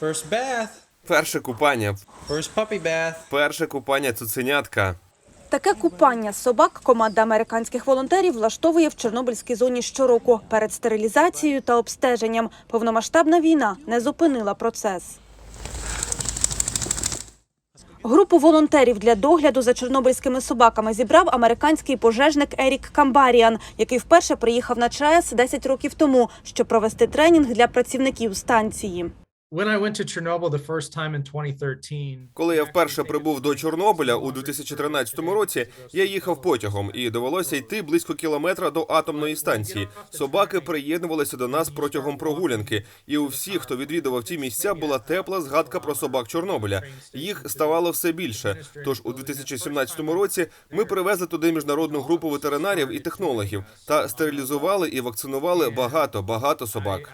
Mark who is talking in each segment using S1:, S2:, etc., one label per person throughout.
S1: First bath.
S2: Перше купання.
S1: First puppy bath.
S2: Перше купання цуценятка.
S3: Таке купання собак команда американських волонтерів влаштовує в Чорнобильській зоні щороку перед стерилізацією та обстеженням. Повномасштабна війна не зупинила процес. Групу волонтерів для догляду за чорнобильськими собаками зібрав американський пожежник Ерік Камбаріан, який вперше приїхав на ЧАЕС 10 років тому, щоб провести тренінг для працівників станції.
S4: When I went to Chernobyl the first time in 2013,
S2: Коли я вперше прибув до Чорнобиля у 2013 році, я їхав потягом і довелося йти близько кілометра до атомної станції. Собаки приєднувалися до нас протягом прогулянки, і у всіх, хто відвідував ті місця, була тепла згадка про собак Чорнобиля. Їх ставало все більше. Тож у 2017 році ми привезли туди міжнародну групу ветеринарів і технологів та стерилізували і вакцинували багато багато собак.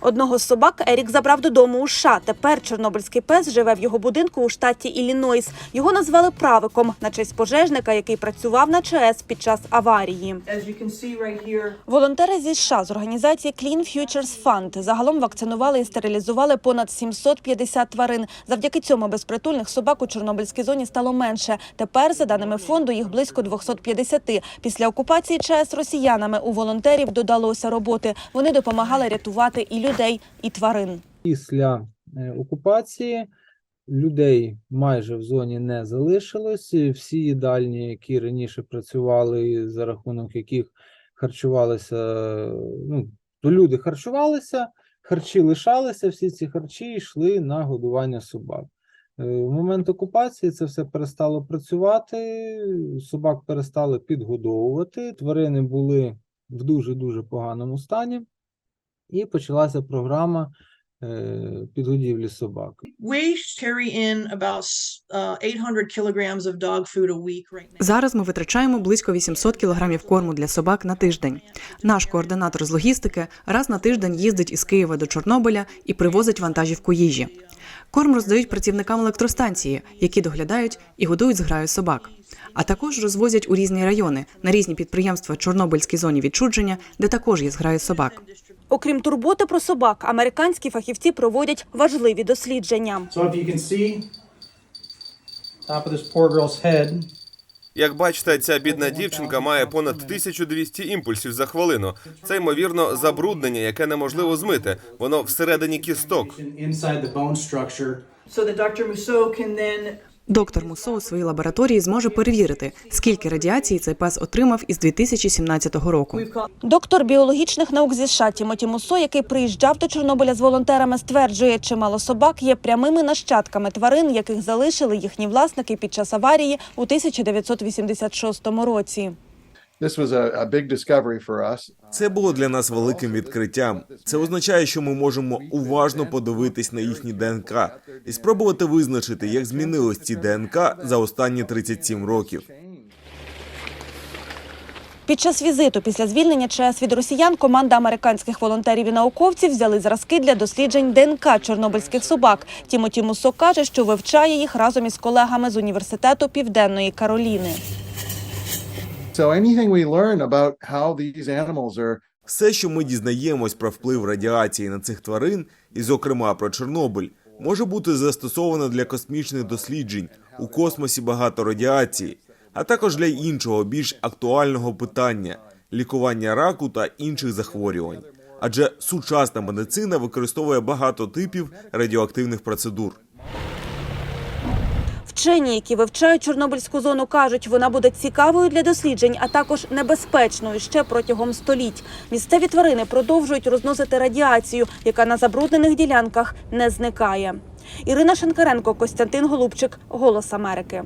S3: Одного з собак Ерік забрав додому у США. Тепер чорнобильський пес живе в його будинку у штаті Іллінойс. Його назвали правиком на честь пожежника, який працював на ЧАЕС під час аварії. Волонтери зі США з організації Clean Futures Fund загалом вакцинували і стерилізували понад 750 тварин. Завдяки цьому безпритульних собак у Чорнобильській зоні стало менше. Тепер, за даними фонду, їх близько 250. Після окупації ЧАЕС росіянами у волонтерів додалося роботи. Вони допомагали рятувати і людей, і тварин.
S5: Після е, окупації людей майже в зоні не залишилось. Всі їдальні, які раніше працювали, за рахунок яких харчувалися, ну, то люди харчувалися, харчі лишалися, всі ці харчі йшли на годування собак. Е, В момент окупації це все перестало працювати, собак перестали підгодовувати, тварини були в дуже-дуже поганому стані, і почалася програма е, підгодівлі собак.
S6: we carry in about uh, 800 kilograms of dog food a week right now.
S7: Зараз ми витрачаємо близько 800 кілограмів корму для собак на тиждень. Наш координатор з логістики раз на тиждень їздить із Києва до Чорнобиля і привозить вантажівку їжі. Корм роздають працівникам електростанції, які доглядають і годують зграю собак. А також розвозять у різні райони на різні підприємства Чорнобильській зоні відчудження, де також є зграю собак.
S3: Окрім турботи про собак, американські фахівці проводять важливі дослідження.
S8: So if you can see, top of this poor girl's head,
S2: Як бачите, ця бідна дівчинка має понад 1200 імпульсів за хвилину. Це ймовірно забруднення, яке неможливо змити. Воно всередині кісток.
S7: Доктор Мусо у своїй лабораторії зможе перевірити, скільки радіації цей пес отримав із 2017 року.
S3: Доктор біологічних наук зі США Тімоті Мусо, який приїжджав до Чорнобиля з волонтерами, стверджує, чимало собак є прямими нащадками тварин, яких залишили їхні власники під час аварії у 1986 році.
S9: Це було для нас великим відкриттям. Це означає, що ми можемо уважно подивитись на їхні ДНК і спробувати визначити, як змінились ці ДНК за останні 37 років.
S3: Під час візиту після звільнення ЧАЕС від росіян команда американських волонтерів і науковців взяли зразки для досліджень ДНК чорнобильських собак. Тімоті Мусо каже, що вивчає їх разом із колегами з університету Південної Кароліни.
S10: So anything we learn about how these animals are
S9: Все, що ми дізнаємось про вплив радіації на цих тварин, і, зокрема, про Чорнобиль, може бути застосовано для космічних досліджень. У космосі багато радіації, а також для іншого більш актуального питання лікування раку та інших захворювань. Адже сучасна медицина використовує багато типів радіоактивних процедур.
S3: Вчені, які вивчають Чорнобильську зону, кажуть, вона буде цікавою для досліджень, а також небезпечною ще протягом століть. Місцеві тварини продовжують розносити радіацію, яка на забруднених ділянках не зникає. Ірина Шенкаренко, Костянтин Голубчик, Голос Америки.